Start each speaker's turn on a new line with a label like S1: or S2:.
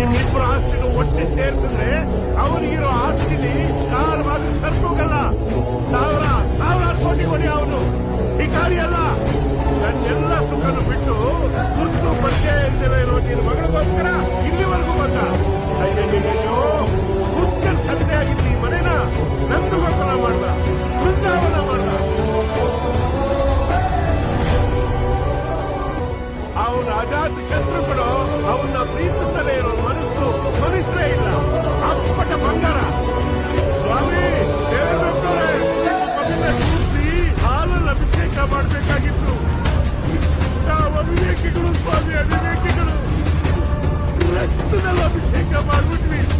S1: ನಿಮ್ಮಿಬ್ಬರು ಆಸ್ತಿನ ಒಟ್ಟಿ ಸೇರ್ಸಿದ್ರೆ ಅವನಿಗಿರೋ ಆಸ್ತಿಲಿ ಸಾವಿರ ಮಾತ್ರ ಸರ್ಕೋಗಲ್ಲ. ಸಾವಿರ ಸಾವಿರ ಕೋಟಿ ಕೊಡಿ ಅವನು. ಭಿಕಾರಿ ಅಲ್ಲ ನನ್ನೆಲ್ಲ ಸುಖನು ಬಿಟ್ಟು ಗುರುತು ಪರಿಚಯ ಇಲ್ದೇವೆ ಇರೋ ನಿನ್ನ ಮಗಳಿಗೋಸ್ಕರ ಇಲ್ಲಿವರೆಗೂ ಬಂದ. ಅವನು ಹುಚ್ಚ ಸಂತೆ ಶತ್ರುಗಳು ಅಭಿಷೇಕ ಮಾಡಬೇಕಾಗಿತ್ತು. ನಾವು ಅವಿವೇಕಿಗಳು ಸ್ವಾಮಿ ಅವಿವೇಕಿಗಳು ರಕ್ತದಲ್ಲಿ ಅಭಿಷೇಕ ಮಾಡ್ಬಿಟ್ವಿ.